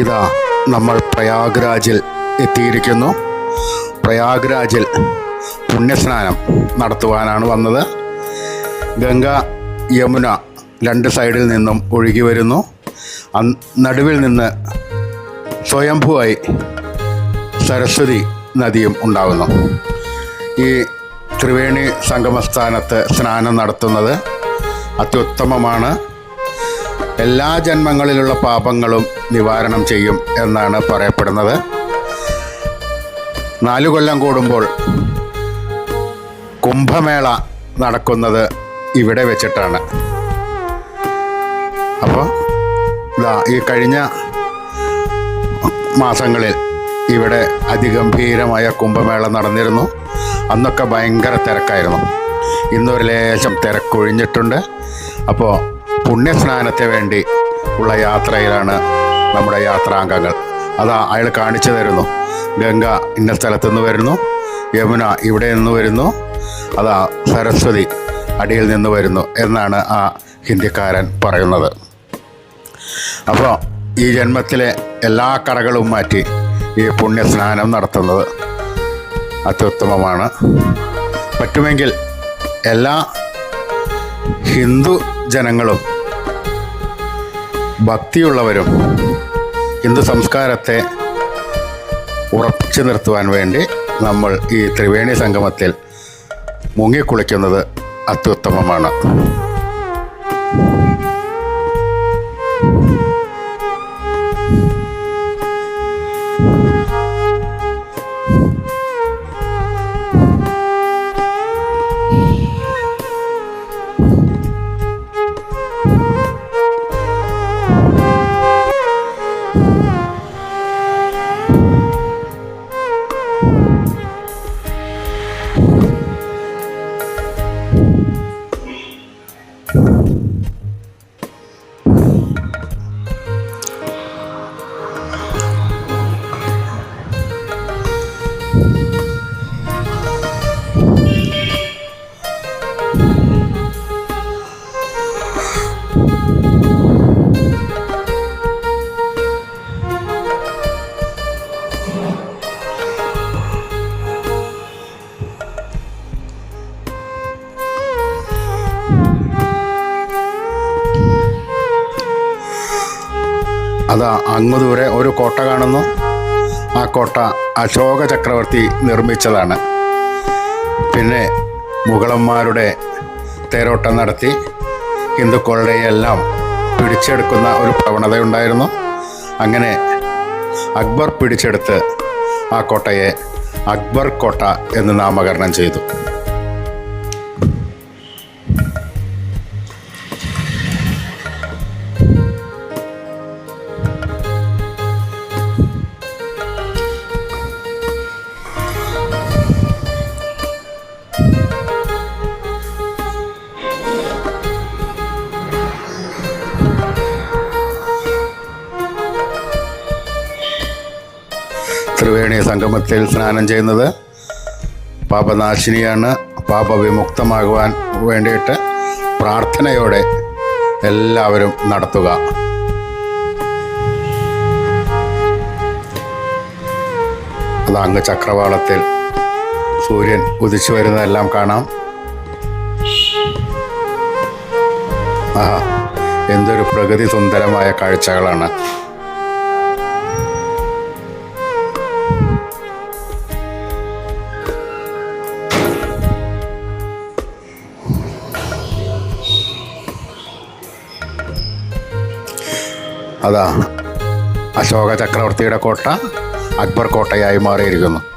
ഇതാ നമ്മൾ പ്രയാഗ്രാജിൽ എത്തിയിരിക്കുന്നു. പ്രയാഗ്രാജിൽ പുണ്യസ്നാനം നടത്തുവാനാണ് വന്നത്. ഗംഗ യമുന രണ്ട് സൈഡിൽ നിന്നും ഒഴുകി വരുന്നു. നടുവിൽ നിന്ന് സ്വയംഭുവായി സരസ്വതി നദിയും ഉണ്ടാകുന്നു. ഈ ത്രിവേണി സംഗമസ്ഥാനത്ത് സ്നാനം നടത്തുന്നത് അത്യുത്തമമാണ്. എല്ലാ ജന്മങ്ങളിലുള്ള പാപങ്ങളും നിവാരണം ചെയ്യും എന്നാണ് പറയപ്പെടുന്നത്. നാലു കൊല്ലം കൂടുമ്പോൾ കുംഭമേള നടക്കുന്നത് ഇവിടെ വെച്ചിട്ടാണ്. അപ്പോൾ ഇതാ ഈ കഴിഞ്ഞ മാസങ്ങളിൽ ഇവിടെ അതിഗംഭീരമായ കുംഭമേള നടന്നിരുന്നു. അന്നൊക്കെ ഭയങ്കര തിരക്കായിരുന്നു. ഇന്നൊരു ലേശം തിരക്കൊഴിഞ്ഞിട്ടുണ്ട്. അപ്പോൾ പുണ്യസ്നാനത്തിന് വേണ്ടി ഉള്ള യാത്രയിലാണ് നമ്മുടെ യാത്രാംഗങ്ങൾ. അതാ അയാൾ കാണിച്ചു തരുന്നു. ഗംഗ ഇന്ന സ്ഥലത്തു നിന്ന് വരുന്നു. യമുന ഇവിടെ നിന്ന് വരുന്നു. അതാ സരസ്വതി അടിയിൽ നിന്ന് വരുന്നു എന്നാണ് ആ ഹിന്ദിക്കാരൻ പറയുന്നത്. അപ്പോൾ ഈ ജന്മത്തിലെ എല്ലാ കടകളും മാറ്റി ഈ പുണ്യസ്നാനം നടത്തുന്നത് അത്യുത്തമമാണ്. പറ്റുമെങ്കിൽ എല്ലാ ഹിന്ദു ജനങ്ങളും ഭക്തിയുള്ളവരും ഹിന്ദു സംസ്കാരത്തെ ഉറപ്പിച്ചു നിർത്തുവാൻ വേണ്ടി നമ്മൾ ഈ ത്രിവേണി സംഗമത്തിൽ മുങ്ങിക്കുളിക്കുന്നത് അത്യുത്തമമാണ്. അതാ അങ്ങ് ദൂരെ ഒരു കോട്ട കാണുന്നു. ആ കോട്ട അശോക ചക്രവർത്തി നിർമ്മിച്ചതാണ്. പിന്നെ മുഗളന്മാരുടെ തേരോട്ടം നടത്തി ഹിന്ദുക്കളുടെ എല്ലാം പിടിച്ചെടുക്കുന്ന ഒരു പ്രവണതയുണ്ടായിരുന്നു. അങ്ങനെ അക്ബർ പിടിച്ചെടുത്ത് ആ കോട്ടയെ അക്ബർ കോട്ട എന്ന് നാമകരണം ചെയ്തു. ത്രിവേണി സംഗമത്തിൽ സ്നാനം ചെയ്യുന്നത് പാപനാശിനിയാണ്. പാപവിമുക്തമാകുവാൻ വേണ്ടിയിട്ട് പ്രാർത്ഥനയോടെ എല്ലാവരും നടത്തുക. അത് അങ്ങ് ചക്രവാളത്തിൽ സൂര്യൻ ഉദിച്ചു വരുന്നതെല്ലാം കാണാം. ആഹാ എന്തൊരു പ്രകൃതി സുന്ദരമായ കാഴ്ചകളാണ്. അതാ. അശോക ചക്രവർത്തിയുടെ കോട്ട അക്ബർ കോട്ടയായി മാറിയിരിക്കുന്നു.